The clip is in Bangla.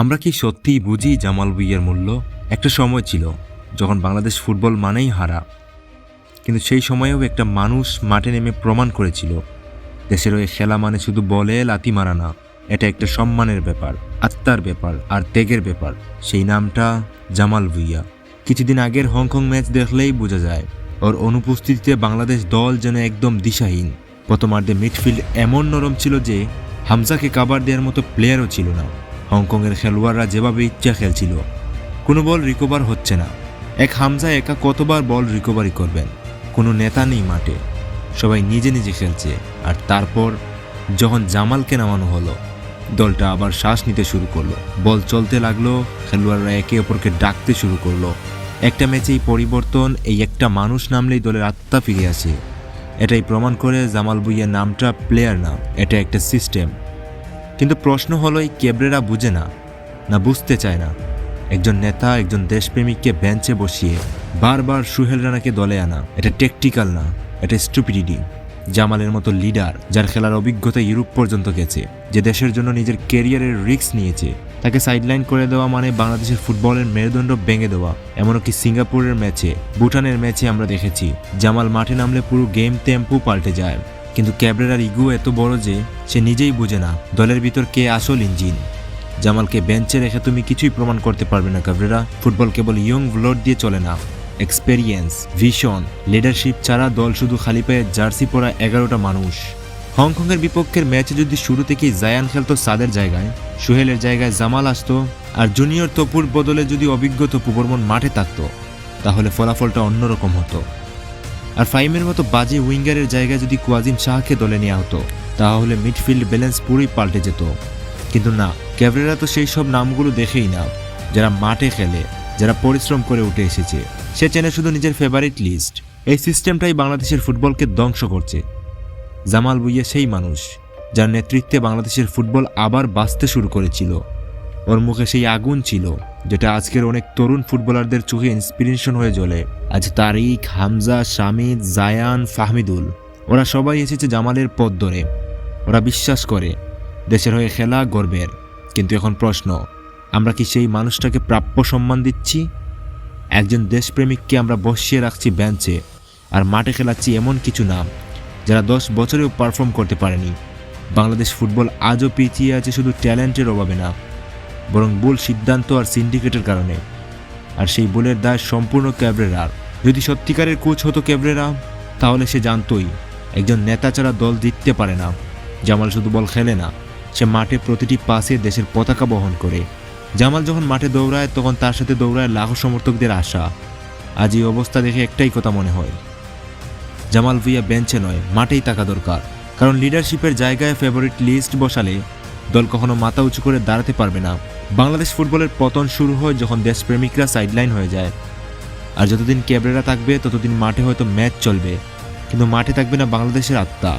আমরা কি সত্যিই বুঝি জামাল ভুইয়ার মূল্য? একটা সময় ছিল, যখন বাংলাদেশ ফুটবল মানেই হারা। কিন্তু সেই সময়েও একটা মানুষ মাঠে নেমে প্রমাণ করেছিল। দেশের ওই খেলা মানে শুধু বলে লাতি মারা না, এটা একটা সম্মানের ব্যাপার, আত্মার ব্যাপার, আর ত্যাগের ব্যাপার। সেই নামটা জামাল ভুইয়া কিছুদিন আগের হংকং ম্যাচ দেখলেই বোঝা যায়, ওর অনুপস্থিতিতে বাংলাদেশ দল যেন একদম দিশাহীন। প্রথমার্ধে মিডফিল্ড এমন নরম ছিল যে, হামজাকে কাবার দেওয়ার মতো প্লেয়ারও ছিল না। হংকংয়ের খেলোয়াড়রা যেভাবে ইচ্ছা খেলছিল, কোনো বল রিকভার হচ্ছে না। এক হামজা একা কতবার বল রিকভারি করবেন? কোনো নেতা নেই মাঠে। সবাই নিজে নিজে খেলছে। আর তারপর যখন জামালকে নামানো হলো, দলটা আবার শ্বাস নিতে শুরু করল। বল চলতে লাগল, খেলোয়াড়রা একে অপরকে ডাকতে শুরু করল। একটা ম্যাচেই পরিবর্তন, এই একটা মানুষ নামলেই দলের আত্মা ফিরে আসে। এটাই প্রমাণ করে জামাল বুইয়ার নামটা প্লেয়ার না এটা একটা সিস্টেম কিন্তু প্রশ্ন হলো, এই কেবরেরা বুঝে না না বুঝতে চায় না। একজন নেতা, একজন দেশপ্রেমিককে বেঞ্চে বসিয়ে বারবার সুহেল রানাকে দলে আনা, এটা টেকটিক্যাল না, এটা স্টুপিডিটি জামালের মতো লিডার যার খেলার অভিজ্ঞতা ইউরোপ পর্যন্ত গেছে, যে দেশের জন্য নিজের কেরিয়ারের রিস্ক নিয়েছে, তাকে সাইডলাইন করে দেওয়া মানে বাংলাদেশের ফুটবলের মেরুদণ্ড ভেঙে দেওয়া, এমনকি সিঙ্গাপুরের ম্যাচে, ভুটানের ম্যাচে আমরা দেখেছি, জামাল মাঠে নামলে পুরো গেম টেম্পু পাল্টে যায়। কিন্তু ক্যাবরেরার ইগু এত বড় যে সে নিজেই বোঝে না দলের ভিতর কে আসল ইঞ্জিন। জামালকে বেঞ্চে রেখে তুমি কিছুই প্রমাণ করতে পারবে না, ক্যাবরেরা। ফুটবল কেবল ইয়ং ব্লড দিয়ে চলে না। এক্সপেরিয়েন্স ভিশন লিডারশিপ ছাড়া দল শুধু খালি পায়ে জার্সি পরা এগারোটা মানুষ। হংকংয়ের বিপক্ষের ম্যাচে যদি শুরু থেকেই জায়ান খেলতো সাদের জায়গায়, সোহেলের জায়গায় জামাল আসতো আর জুনিয়র তপুর বদলে যদি অভিজ্ঞ তপু মাঠে থাকতো, তাহলে ফলাফলটা অন্যরকম হতো। আর ফাইমের মতো বাজে উইঙ্গারের জায়গায় যদি কোয়াজিম শাহকে দলে নেওয়া হতো, তাহলে মিডফিল্ড ব্যালেন্স পুরোই পাল্টে যেত। কিন্তু না ক্যাবরেরা তো সেই সব নামগুলো দেখেই না। যারা মাঠে খেলে, যারা পরিশ্রম করে উঠে এসেছে, সে চেনে শুধু নিজের ফেভারিট লিস্ট এই সিস্টেমটাই বাংলাদেশের ফুটবলকে ধ্বংস করছে। জামাল বুইয়া সেই মানুষ, যার নেতৃত্বে বাংলাদেশের ফুটবল আবার বাঁচতে শুরু করেছিল। ওর মুখে সেই আগুন ছিল। যেটা আজকের অনেক তরুণ ফুটবলারদের চোখে ইন্সপিরেশন হয়ে জ্বলে। আজ তারিক, হামজা, শামিদ, জায়ান, ফাহমিদুল, ওরা সবাই এসেছে জামালের পথ ধরে। ওরা বিশ্বাস করে, দেশের হয়ে খেলা গর্বের কিন্তু এখন প্রশ্ন, আমরা কি সেই মানুষটাকে প্রাপ্য সম্মান দিচ্ছি? একজন দেশপ্রেমিককে আমরা বসিয়ে রাখছি বেঞ্চে, আর মাঠে খেলাচ্ছি এমন কিছু নাম যারা দশ বছরেও পারফর্ম করতে পারেনি। বাংলাদেশ ফুটবল আজও পিছিয়ে আছে শুধু ট্যালেন্টের অভাবে না। বরং ভুল সিদ্ধান্ত আর সিন্ডিকেটের কারণে। আর সেই ভুলের দায় সম্পূর্ণ ক্যাবরেরার। যদি সত্যিকারের কোচ হতো ক্যাবরেরা, তাহলে সে জানতোই একজন নেতা ছাড়া দল জিততে পারে না। জামাল শুধু বল খেলে না, সে মাঠে প্রতিটি পাশে দেশের পতাকা বহন করে। জামাল যখন মাঠে দৌড়ায়, তখন তার সাথে দৌড়ায় লাখো সমর্থকদের আশা। আজ এই অবস্থা দেখে একটাই কথা মনে হয়। জামাল ভুইয়া বেঞ্চে নয়, মাঠেই থাকা দরকার। কারণ লিডারশিপের জায়গায় ফেভারিট লিস্ট বসালে দল কখনো মাথা উঁচু করে দাঁড়াতে পারবে না। বাংলাদেশ ফুটবলের পতন শুরু হয় যখন দেশপ্রেমিকরা সাইডলাইন হয়ে যায়। আর যতদিন ক্যাবরেরা থাকবে, ততদিন মাঠে হয়তো ম্যাচ চলবে। কিন্তু মাঠে থাকবে না বাংলাদেশের আত্মা।